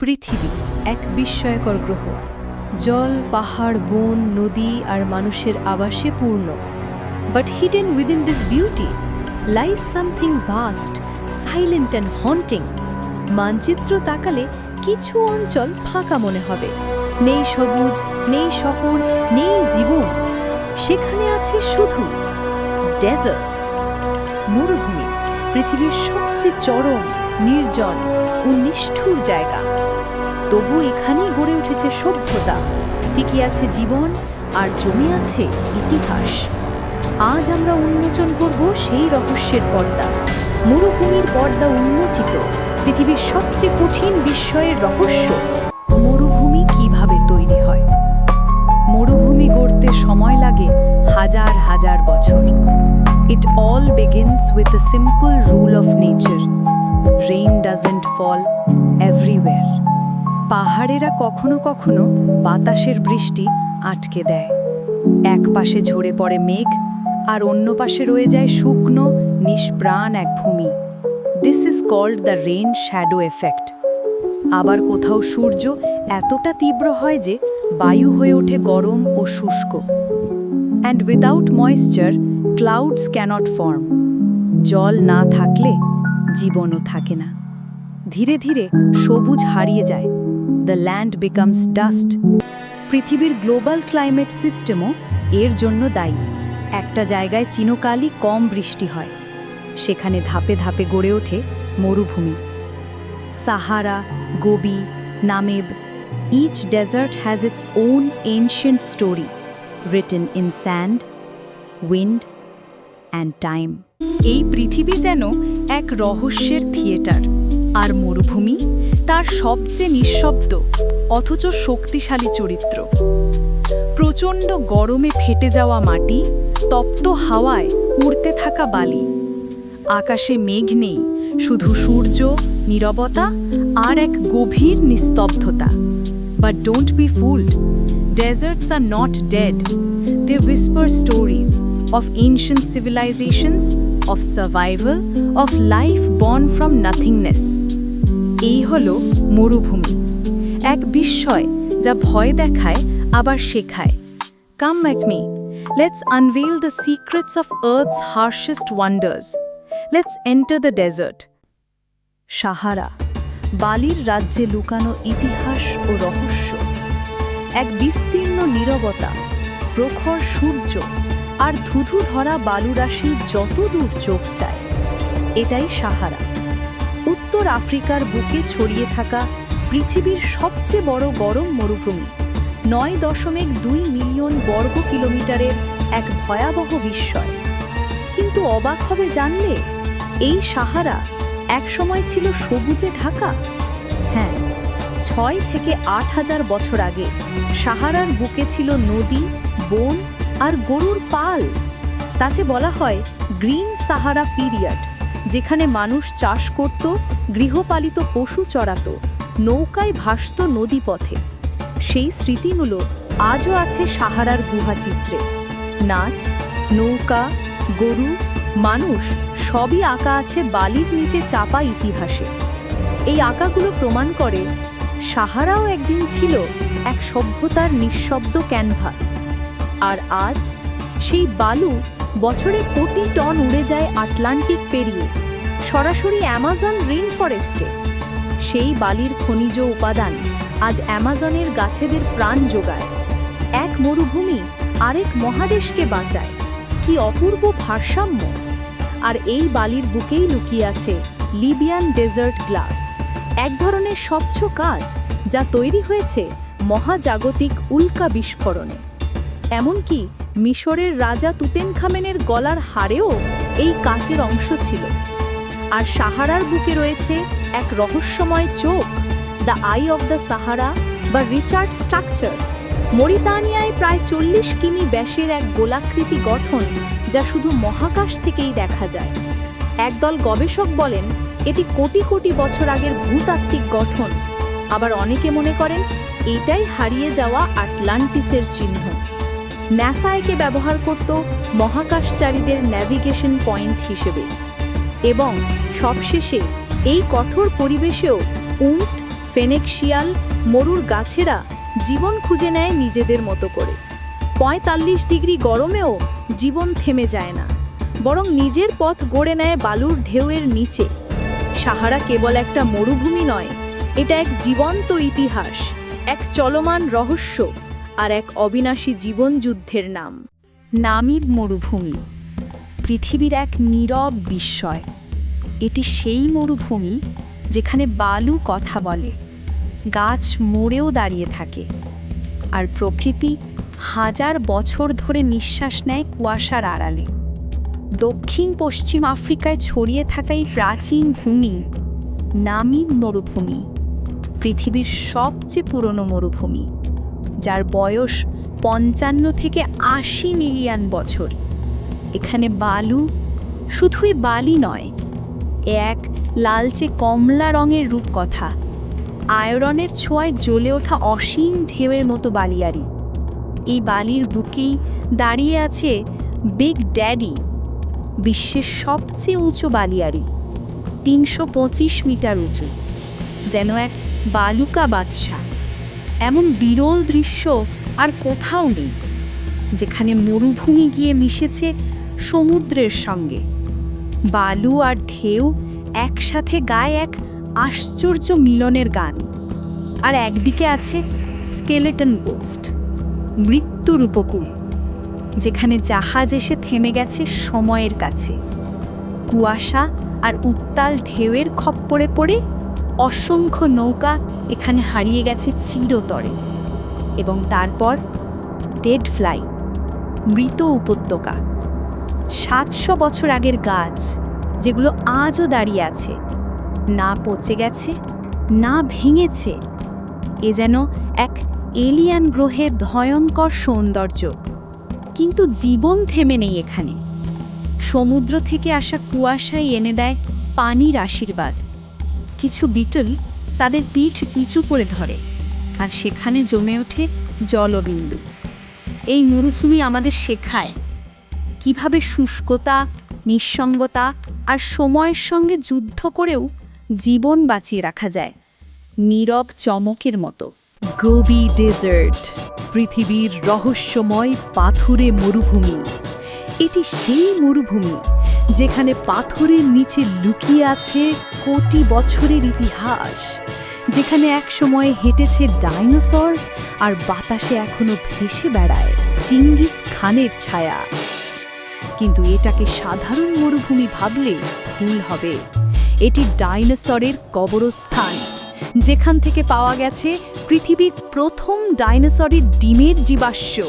পৃথিবী এক বিস্ময়কর গ্রহ। জল, পাহাড়, বন, নদী আর মানুষের আবাসে পূর্ণ। But hidden within this beauty lies something vast silent and haunting মানচিত্র তাকালে কিছু অঞ্চল ফাঁকা মনে হবে। নেই সবুজ, নেই শহর, নেই জীবন। সেখানে আছে শুধু ডেজার্টস মরুভূমি, পৃথিবীর সবচেয়ে চরম, নির্জন ও নিষ্ঠুর জায়গা। তবু এখানেই গড়ে উঠেছে সভ্যতা। টিকে আছে জীবন আর জমে আছে ইতিহাস। আজ আমরা উন্মোচন করব সেই রহস্যের পর্দা। মরুভূমির পর্দা উন্মোচিত, পৃথিবীর সবচেয়ে কঠিন বিস্ময়ের রহস্য। মরুভূমি কীভাবে তৈরি হয়? মরুভূমি গড়তে সময় লাগে হাজার হাজার বছর। It all begins with a simple rule of nature. Rain doesn't fall everywhere. পাহাড়েরা কখনো কখনো বাতাসের বৃষ্টি আটকে দেয়। এক পাশে ঝরে পড়ে মেঘ, আর অন্য পাশে রয়ে যায় শুকনো, নিষ্প্রাণ এক ভূমি। This is called the rain shadow effect আবার কোথাও সূর্য এতটা তীব্র হয় যে বায়ু হয়ে ওঠে গরম ও শুষ্ক। And without moisture clouds can't form জল না থাকলে জীবনও থাকে না। ধীরে ধীরে সবুজ হারিয়ে যায়। দ্য ল্যান্ড বিকামস ডাস্ট পৃথিবীর গ্লোবাল ক্লাইমেট সিস্টেমও এর জন্য দায়ী। একটা জায়গায় চিনকালই কম বৃষ্টি হয়। সেখানে ধাপে ধাপে গড়ে ওঠে মরুভূমি। Sahara, Gobi, Namib each desert has its own ancient story written in sand wind and time এই পৃথিবী যেন এক রহস্যের থিয়েটার। আর মরুভূমি তার সবচেয়ে নিঃশব্দ অথচ শক্তিশালী চরিত্র। প্রচণ্ড গরমে ফেটে যাওয়া মাটি তপ্ত হাওয়ায় উড়তে থাকা বালি। আকাশে মেঘ নেই শুধু সূর্য নীরবতা আর এক গভীর নিস্তব্ধতা। But don't be fooled deserts are not dead they whisper stories of ancient civilisations of survival, of life born from nothingness. এই হল মরুভূমি। এক বিস্ময় যা ভয় দেখায়, আবার শেখায়। Come with me let's unveil the secrets of Earth's harshest wonders let's enter the desert Sahara, বালির রাজ্যে লুকানো ইতিহাস ও রহস্য। এক বিস্তীর্ণ নীরবতা, প্রখর সূর্য আর ধুধু ধরা বালুরাশি যত দূর চোখ চায়। এটাই সাহারা। উত্তর আফ্রিকার বুকে ছড়িয়ে থাকা পৃথিবীর সবচেয়ে বড় গরম মরুভূমি, নয় দশমিক দুই মিলিয়ন বর্গ কিলোমিটারের এক ভয়াবহ বিস্ময়। কিন্তু অবাক হবে জানলে, এই সাহারা একসময় ছিল সবুজে ঢাকা? হ্যাঁ ছয় থেকে আট হাজার বছর আগে সাহারার বুকে ছিল নদী, বন আর গরুর পাল। তাতে বলা হয় গ্রিন সাহারা পিরিয়ড, যেখানে মানুষ চাষ করত গৃহপালিত পশু চড়াত, নৌকায় ভাসত নদীপথে। সেই স্মৃতিগুলো আজও আছে সাহারার গুহাচিত্রে। নাচ, নৌকা, গরু, মানুষ সবই আঁকা আছে বালির নিচে চাপা ইতিহাসে। এই আঁকাগুলো প্রমাণ করে সাহারাও একদিন ছিল এক সভ্যতার নিঃশব্দ ক্যানভাস। আর আজ সেই বালু বছরে কোটি টন উড়ে যায় আটলান্টিক পেরিয়ে। সরাসরি অ্যামাজন রেন ফরেস্টে সেই বালির খনিজ উপাদান আজ অ্যামাজনের গাছেদের প্রাণ যোগায় এক মরুভূমি আরেক মহাদেশকে বাঁচায়। কি অপূর্ব ভারসাম্য। আর এই বালির বুকেই লুকিয়ে আছে লিবিয়ান ডেজার্ট গ্লাস। এক ধরনের স্বচ্ছ কাজ যা তৈরি হয়েছে মহাজাগতিক উল্কা বিস্ফোরণে। এমনকি মিশরের রাজা তুতেনখামেনের গলার হাড়েও এই কাচের অংশ ছিল। আর সাহারার বুকে রয়েছে এক রহস্যময় চোখ the eye of the Sahara বা রিচার্ড স্ট্রাকচার মরিতানিয়ায় প্রায় চল্লিশ কিমি ব্যাসের এক গোলাকৃতি গঠন যা শুধু মহাকাশ থেকেই দেখা যায়। একদল গবেষক বলেন, এটি কোটি কোটি বছর আগের ভূতাত্ত্বিক গঠন। আবার অনেকে মনে করেন, এটাই হারিয়ে যাওয়া আটলান্টিসের চিহ্ন। ন্যাসা একে ব্যবহার করত মহাকাশচারীদের ন্যাভিগেশন পয়েন্ট হিসেবে। এবং সবশেষে এই কঠোর পরিবেশেও উন্ট ফেনেক শিয়াল, মরুর গাছেরা জীবন খুঁজে নেয় নিজেদের মতো করে। পঁয়তাল্লিশ ডিগ্রি গরমেও জীবন থেমে যায় না, বরং নিজের পথ গড়ে নেয় বালুর ঢেউয়ের নিচে। সাহারা কেবল একটা মরুভূমি নয়, এটা এক জীবন্ত ইতিহাস, এক চলমান রহস্য আর এক অবিনাশী জীবন যুদ্ধের নাম। নামিব মরুভূমি। পৃথিবীর এক নীরব বিস্ময়। এটি সেই মরুভূমি যেখানে বালু কথা বলে, গাছ মরেও দাঁড়িয়ে থাকে, আর প্রকৃতি হাজার বছর ধরে নিঃশ্বাস নেয় কুয়াশার আড়ালে। দক্ষিণ পশ্চিম আফ্রিকায় ছড়িয়ে থাকা এই প্রাচীন ভূমি নামিব মরুভূমি, পৃথিবীর সবচেয়ে পুরনো মরুভূমি, যার বয়স পঞ্চান্ন থেকে আশি মিলিয়ন বছর। এখানে বালু শুধুই বালি নয় এক লালচে কমলা রঙের রূপকথা। আয়রনের ছোঁয়ায় জ্বলে ওঠা অসীম ঢেউয়ের মতো বালিয়ারি। এই বালির বুকেই দাঁড়িয়ে আছে বিগ ড্যাডি, বিশ্বের সবচেয়ে উঁচু বালিয়ারি, তিনশো পঁচিশ মিটার উঁচু, যেন এক বালুকা বাদশাহ। এমন বিরল দৃশ্য আর কোথাও নেই, যেখানে মরুভূমি গিয়ে মিশেছে সমুদ্রের সঙ্গে। বালু আর ঢেউ একসাথে গায়ে এক আশ্চর্য মিলনের গান। আর একদিকে আছে স্কেলেটন পোস্ট মৃত্যুর উপকূল, যেখানে জাহাজ এসে থেমে গেছে সময়ের কাছে। কুয়াশা আর উত্তাল ঢেউয়ের খপ্পরে পড়ে অসংখ্য নৌকা এখানে হারিয়ে গেছে চিরতরে। এবং তারপর ডেড ফ্লাই, মৃত উপত্যকা। সাতশো বছর আগের গাছ, যেগুলো আজও দাঁড়িয়ে আছে। না পচে গেছে, না ভেঙেছে। এ যেন এক এলিয়ান গ্রহের ভয়ঙ্কর সৌন্দর্য। কিন্তু জীবন থেমে নেই এখানে। সমুদ্র থেকে আসা কুয়াশাই এনে দেয় পানির আশীর্বাদ। কিছু বিটল তাদের পিঠ নিচু করে ধরে, আর সেখানে জমে ওঠে জলবিন্দু। এই মরুভূমি আমাদের শেখায়। কীভাবে শুষ্কতা, নিঃসঙ্গতা আর সময়ের সঙ্গে যুদ্ধ করেও জীবন বাঁচিয়ে রাখা যায়। নীরব চমকের মতো। গোবি ডেজার্ট পৃথিবীর রহস্যময় পাথুরে মরুভূমি। এটি সেই মরুভূমি যেখানে পাথরের নিচে লুকিয়ে আছে কোটি বছরের ইতিহাস, যেখানে একসময় হেঁটেছে ডাইনোসর আর বাতাসে এখনও ভেসে বেড়ায় চিঙ্গিস খানের ছায়া। কিন্তু এটাকে সাধারণ মরুভূমি ভাবলে ভুল হবে। এটি ডাইনোসরের কবরস্থান, যেখান থেকে পাওয়া গেছে পৃথিবীর প্রথম ডাইনোসরের ডিমের জীবাশ্ম।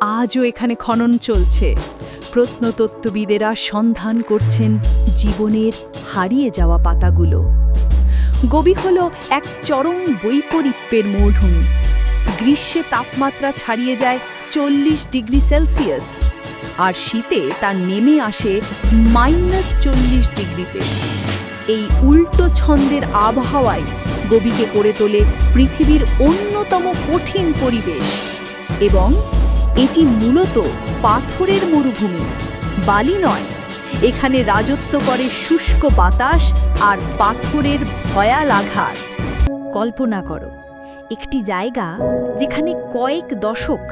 আজও এখানে খনন চলছে। প্রত্নতত্ত্ববিদেরা সন্ধান করছেন জীবনের হারিয়ে যাওয়া পাতাগুলো। গবি হল এক চরম বৈপরীত্যের মরুভূমি। গ্রীষ্মে তাপমাত্রা ছাড়িয়ে যায় চল্লিশ ডিগ্রি সেলসিয়াস। আর শীতে তা নেমে আসে মাইনাস চল্লিশ ডিগ্রিতে। এই উল্টো ছন্দের আবহাওয়ায় গবিকে করে তোলে পৃথিবীর অন্যতম কঠিন পরিবেশ। এবং এটি মূলত পাথরের মরুভূমি, বালি নয়, এখানে রাজত্ব করে শুষ্ক বাতাস আর পাথরের ভয়াল আঘাত। কল্পনা করো, একটি জায়গা যেখানে কয়েক দশক,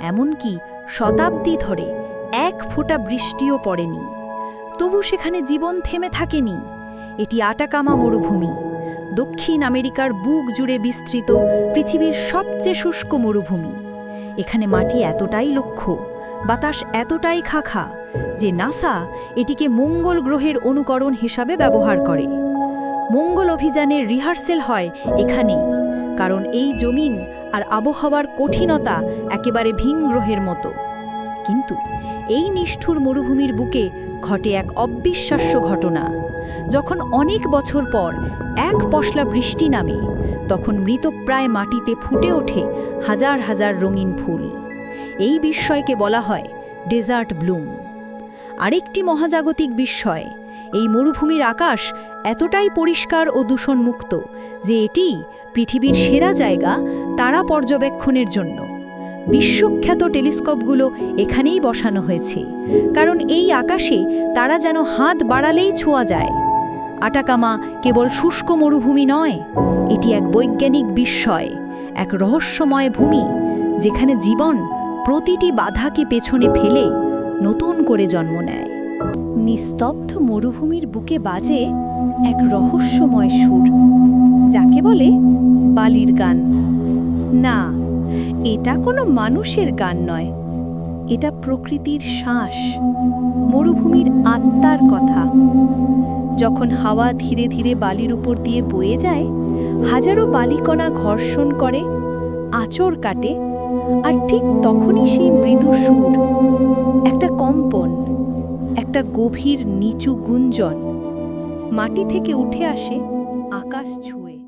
এমনকি শতাব্দী ধরে এক ফোঁটা বৃষ্টিও পড়েনি। তবু সেখানে জীবন থেমে থাকেনি। এটি আটাকামা মরুভূমি। দক্ষিণ আমেরিকার বুক জুড়ে বিস্তৃত পৃথিবীর সবচেয়ে শুষ্ক মরুভূমি। এখানে মাটি এতটাই লক্ষ্য, বাতাস এতটাই খাখা, যে নাসা এটিকে মঙ্গল গ্রহের অনুকরণ হিসাবে ব্যবহার করে। মঙ্গল অভিযানের রিহার্সেল হয় এখানেই, কারণ এই জমিন আর আবহাওয়ার কঠিনতা একেবারে ভিন গ্রহের মতো। কিন্তু এই নিষ্ঠুর মরুভূমির বুকে ঘটে এক অবিশ্বাস্য ঘটনা। যখন অনেক বছর পর এক পশলা বৃষ্টি নামে, তখন মৃতপ্রায় মাটিতে ফুটে ওঠে হাজার হাজার রঙিন ফুল। এই বিস্ময়কে বলা হয় ডেজার্ট ব্লুম। আরেকটি মহাজাগতিক বিস্ময়, এই মরুভূমির আকাশ এতটাই পরিষ্কার ও দূষণমুক্ত যে এটি পৃথিবীর সেরা জায়গা তারা পর্যবেক্ষণের জন্য। বিশ্বখ্যাত টেলিস্কোপগুলো এখানেই বসানো হয়েছে। কারণ এই আকাশে তারা যেন হাত বাড়ালেই ছোঁয়া যায়। আটাকামা কেবল শুষ্ক মরুভূমি নয়, এটি এক বৈজ্ঞানিক বিস্ময়, এক রহস্যময় ভূমি, যেখানে জীবন প্রতিটি বাধাকে পেছনে ফেলে নতুন করে জন্ম নেয়। নিস্তব্ধ মরুভূমির বুকে বাজে এক রহস্যময় সুর, যাকে বলে বালির গান। না এটা কোনো মানুষের গান নয়। এটা প্রকৃতির শ্বাস, মরুভূমির আত্মার কথা। যখন হাওয়া ধীরে ধীরে বালির উপর দিয়ে বয়ে যায়, হাজারো বালিকণা ঘর্ষণ করে, আঁচড় কাটে, আর ঠিক তখনই সেই মৃদু সুর, একটা কম্পন, একটা গভীর নিচু গুঞ্জন মাটি থেকে উঠে আসে আকাশ ছুঁয়ে।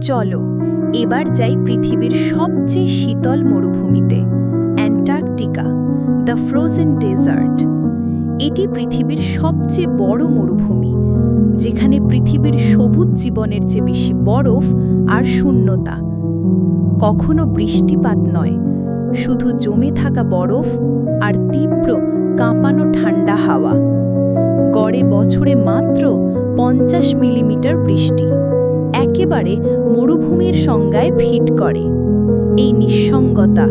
চলো এবার যাই পৃথিবীর সবচেয়ে শীতল মরুভূমিতে, অ্যান্টার্কটিকা, দ্য ফ্রোজেন ডেজার্ট। এটি পৃথিবীর সবচেয়ে বড় মরুভূমি, যেখানে পৃথিবীর সবুজ জীবনের চেয়ে বেশি বরফ আর শূন্যতা। কখনো বৃষ্টিপাত নয়, শুধু জমে থাকা বরফ আর তীব্র কাঁপানো ঠান্ডা হাওয়া। গড়ে বছরে মাত্র পঞ্চাশ মিলিমিটার বৃষ্টি। একেবারে মরুভূমির সংজ্ঞায় ফিট করে। এই নিঃসঙ্গতা,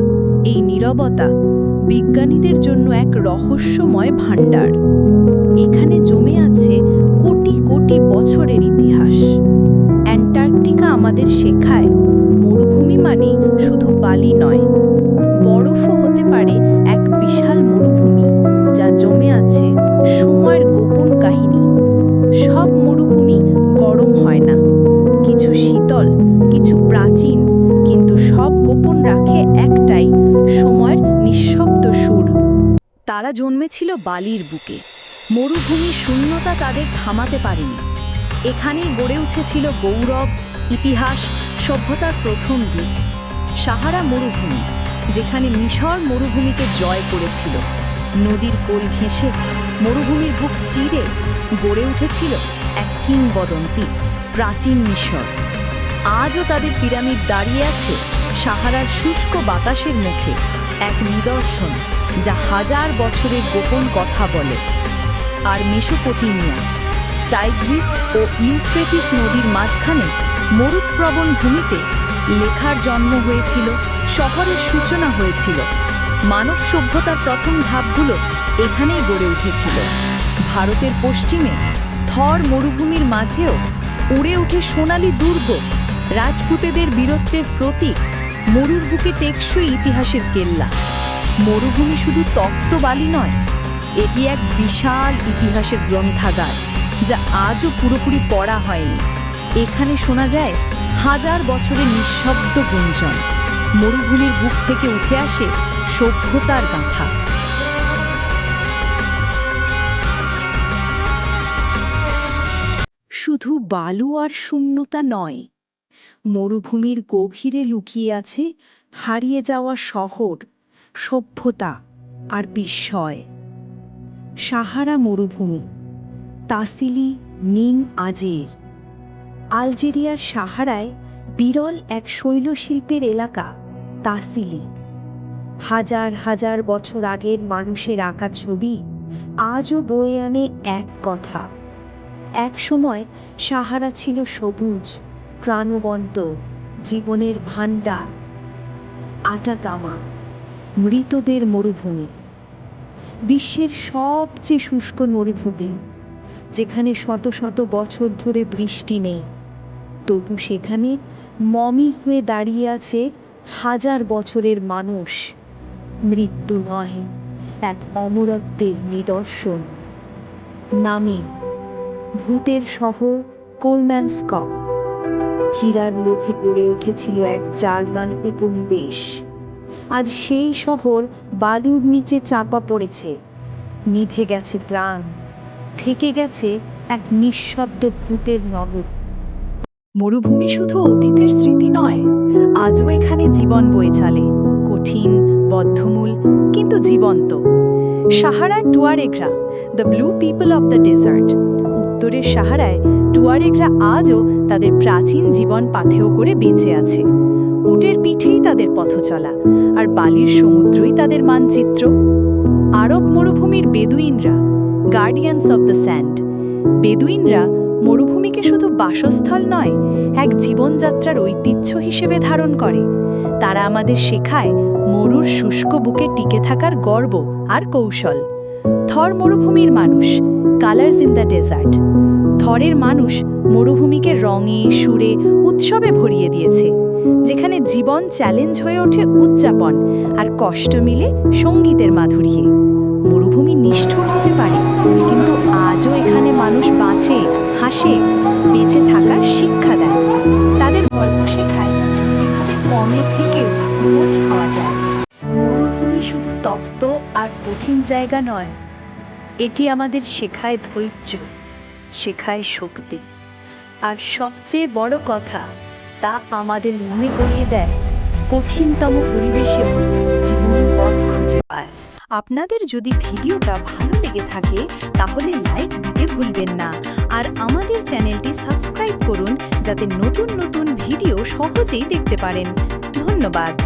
এই নীরবতা বিজ্ঞানীদের জন্য এক রহস্যময় ভাণ্ডার। এখানে জমে আছে কোটি কোটি বছরের ইতিহাস। অ্যান্টার্কটিকা আমাদের শেখায়, মরুভূমি মানে শুধু বালি নয় জন্মেছিল বালির বুকে। মরুভূমির শূন্যতা তাদের থামাতে পারেনি। এখানেই গড়ে উঠেছিল গৌরব, ইতিহাস, সভ্যতার প্রথম দিক। সাহারা মরুভূমি, যেখানে মিশর মরুভূমিকে জয় করেছিল। নদীর কোল ঘেঁষে মরুভূমির বুক চিরে গড়ে উঠেছিল এক কিংবদন্তি, প্রাচীন মিশর। আজও তাদের পিরামিড দাঁড়িয়ে আছে সাহারার শুষ্ক বাতাসের মুখে। এক নিদর্শন যা হাজার বছরের গোপন কথা বলে। আর মেসোপটেমিয়া, টাইগ্রিস ও ইউফ্রেটিস নদীর মাঝখানে মরুপ্রবণ ভূমিতে লেখার জন্ম হয়েছিল, শহরের সূচনা হয়েছিল। মানব সভ্যতার প্রথম ধাপগুলো এখানেই গড়ে উঠেছিল। ভারতের পশ্চিমে থর মরুভূমির মাঝেও উড়ে উঠে সোনালী দুর্গ, রাজপুতেদের বীরত্বের প্রতীক মরুর বুকে টেকসই ইতিহাসের কেল্লা। মরুভূমি শুধু তক্ত বালি নয়, এটি এক বিশাল ইতিহাসের গ্রন্থাগার, যা আজও পুরোপুরি পড়া হয়নি। এখানে শোনা যায়, হাজার বছরের নিঃশব্দ গুঞ্জন। মরুভূমির বুক থেকে উঠে আসে সভ্যতার গাঁথা। শুধু বালু আর শূন্যতা নয় মরুভূমির গভীরে লুকিয়ে আছে হারিয়ে যাওয়া শহর, সভ্যতা আর বিস্ময়। সাহারা মরুভূমি, তাসিলি নিন আজের। আলজেরিয়ার সাহারায় বিরল এক শৈলশিল্পের এলাকা তাসিলি। হাজার হাজার বছর আগের মানুষের আঁকা ছবি আজও বয়ে আনে এক কথা। এক সময় সাহারা ছিল সবুজ প্রাণবন্ত জীবনের ভাণ্ডার আটাকামা, মৃতদের মরুভূমি, বিশ্বের সবচেয়ে শুষ্ক মরুভূমি, যেখানে শত শত বছর ধরে বৃষ্টি নেই। তবু সেখানে মমি হয়ে দাঁড়িয়ে আছে হাজার বছরের মানুষ। মৃত্যু নয়, এক অমরত্বের নিদর্শন। নামে ভূতের শহর কোলম্যানস্কক হীরার লোভে গড়ে উঠেছিল এক জার্মান উপনিবেশ। আজ সেই শহর বালুর নিচে চাপা পড়েছে। নিভে গেছে প্রাণ। থেকে গেছে এক নিঃশব্দ ভূতের নগর মরুভূমি শুধু অতীতের স্মৃতি নয়, আজও এখানে জীবন বয়ে চলে। কঠিন, বদ্ধমূল, কিন্তু জীবন্ত। সাহারার টুয়ারেগরা, the blue people of the desert উত্তরের সাহারায় টুয়ারেগরা আজও তাদের প্রাচীন জীবন পাথেয় করে বেঁচে আছে। উটের পিঠেই তাদের পথ চলা আর বালির সমুদ্রই তাদের মানচিত্র। আরব মরুভূমির বেদুইনরা গার্ডিয়ানস অফ দ্য স্যান্ড বেদুইনরা মরুভূমিকে শুধু বাসস্থল নয়, এক জীবনযাত্রার ঐতিহ্য হিসেবে ধারণ করে। তারা আমাদের শেখায় মরুর শুষ্ক বুকে টিকে থাকার গর্ব আর কৌশল। থর মরুভূমির মানুষ কালার্স ইন দ্য ডেজার্ট। থরের মানুষ মরুভূমিকে রঙে, সুরে, উৎসবে ভরিয়ে দিয়েছে, যেখানে জীবন চ্যালেঞ্জ হয়ে ওঠে উদযাপন আর কষ্ট মিলে সঙ্গীতের মাধুর্যে মরুভূমি নিষ্ঠুর হতে পারে, কিন্তু আজও এখানে মানুষ বাঁচে, হাসে, বেঁচে থাকার শিক্ষা দেয়। তাদের গল্প শেখায় কমে থেকে কঠিন জায়গা নয়। এটি আমাদের শেখায় ধৈর্য, শেখায় শক্তি। আর সবচেয়ে বড় কথা, তা আমাদের মনে করিয়ে দেয় কঠিনতম পরিবেশে জীবন পথ খুঁজে পায়। আপনাদের যদি ভিডিওটা ভালো লেগে থাকে, তাহলে লাইক দিতে ভুলবেন না। আর আমাদের চ্যানেলটি সাবস্ক্রাইব করুন, যাতে নতুন নতুন ভিডিও সহজেই দেখতে পারেন। ধন্যবাদ।